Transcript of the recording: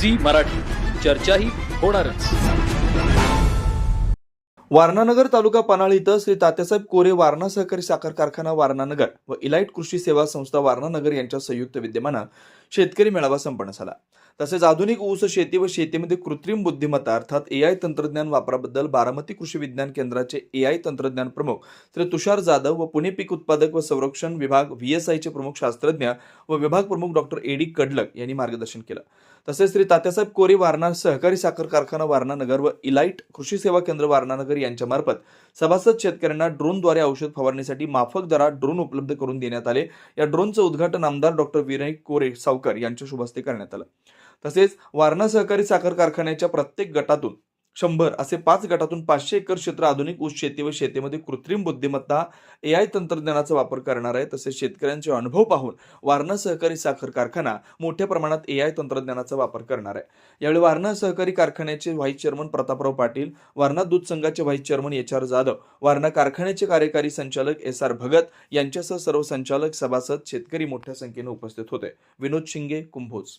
Zee Marathi. चर्चाही होणारच. वारणानगर तालुका पनाळी इथं श्री तात्यासाहेब कोरे वारणा सहकारी साखर कारखाना वारणानगर व इलाइट कृषी सेवा संस्था वारणानगर यांच्या संयुक्त विद्यमानं शेतकरी मेळावा संपन्न झाला. तसेच आधुनिक ऊस शेती व शेतीमध्ये कृत्रिम बुद्धिमत्ता अर्थात एआय तंत्रज्ञान वापराबद्दल बारामती कृषी विज्ञान केंद्राचे एआय तंत्रज्ञान प्रमुख श्री तुषार जाधव व पुणे पीक उत्पादक व संरक्षण विभाग व्हीएसआयचे प्रमुख शास्त्रज्ञ व विभाग प्रमुख डॉक्टर एडी कडलक यांनी मार्गदर्शन केलं. तसेच श्री तात्यासाहेब कोरे वारणा सहकारी साखर कारखाना वारणानगर व इलाइट कृषी सेवा केंद्र वारणानगर यांच्यामार्फत सभासद शेतकऱ्यांना ड्रोनद्वारे औषध फवारणीसाठी माफक दरात ड्रोन उपलब्ध करून देण्यात आले. या ड्रोनचं उद्घाटन आमदार डॉक्टर विनय कोरे सावकर यांच्या शुभ हस्ते करण्यात आलं. तसेच वारणा सहकारी साखर कारखान्याच्या प्रत्येक गटातून शंभर असे पाच गटातून पाचशे एकर क्षेत्र आधुनिक ऊस शेती व शेतीमध्ये कृत्रिम बुद्धिमत्ता एआय तंत्रज्ञानाचा वापर करणार आहे. तसेच शेतकऱ्यांचे अनुभव पाहून वारणा सहकारी साखर कारखाना मोठ्या प्रमाणात एआय तंत्रज्ञानाचा वापर करणार आहे. यावेळी वारणा सहकारी कारखान्याचे व्हाईस चेअरमन प्रतापराव पाटील वारणा दूध संघाचे vice chairman H R Jadhav Warna कारखान्याचे कार्यकारी संचालक एस आर भगत यांच्यासह सर्व संचालक सभासद शेतकरी मोठ्या संख्येने उपस्थित होते. विनोद शिंगे कुंभोज.